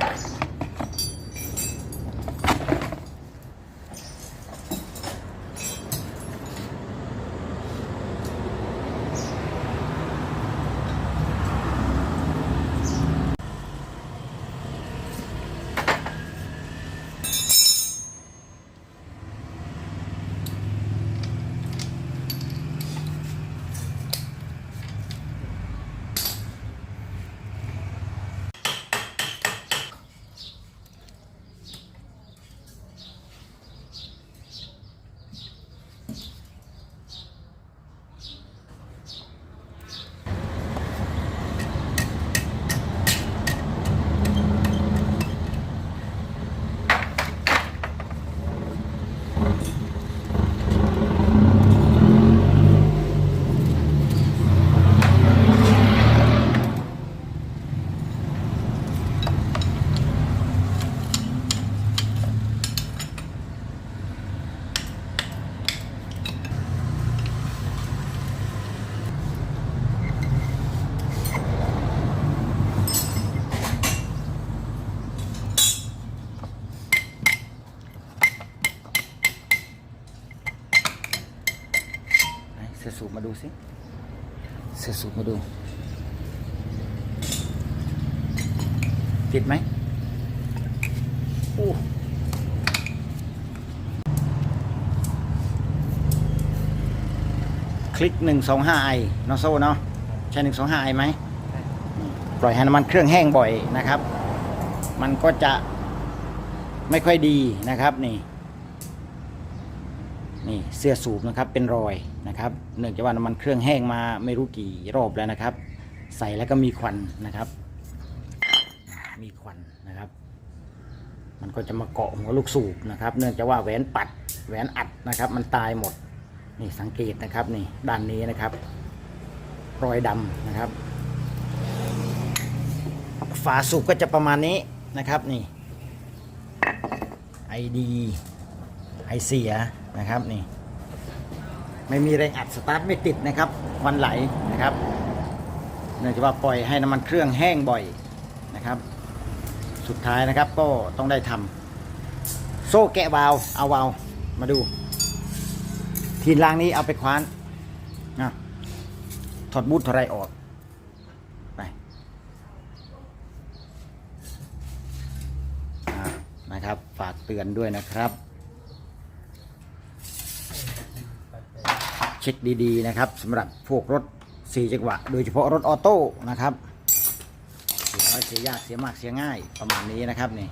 Thanks. เสสูบมาดูสิเสสูบมาดู ติดไหมอู้คลิกหนึ่งสองห้าไอเนาะโซ่เนาะใช่หนึ่งสองห้าไอไหมปล่อยให้น้ำมันเครื่องแห้งบ่อยนะครับ มันก็จะไม่ค่อยดีนะครับนี่ นี่เสื้อสูบนะครับเป็นรอยนะครับ เนื่องจากว่าน้ำมันเครื่องแห้งมาไม่รู้กี่รอบแล้วนะครับ ใส่แล้วก็มีควันนะครับ มีควันนะครับ มันก็จะมาเกาะหัวลูกสูบนะครับ เนื่องจากว่าแหวนปัดแหวนอัดนะครับ มันตายหมดนี่สังเกตนะครับนี่ด้านนี้นะครับ รอยดำนะครับ ฝาสูบก็จะประมาณนี้นะครับนี่ไอดี ไอเสียนะครับนี่ไม่มีแรงอัดสตาร์ทไม่ติดนะครับวันไหลนะครับเนื่องจากว่าปล่อยให้น้ำมันเครื่องแห้งบ่อยนะครับ สุดท้ายนะครับก็ต้องได้ทำโซ่แกะวาลเอาวาลมาดู ทีล่างนี้เอาไปคว้านนะถอดบูทถอดอะไรออกไปนะครับฝากเตือนด้วยนะครับ เช็คดีๆนะครับสำหรับพวกรถ 4 จังหวะ โดยเฉพาะรถออโต้นะครับเสียน้อยเสียยากเสียมากเสียง่ายประมาณนี้นะครับนี่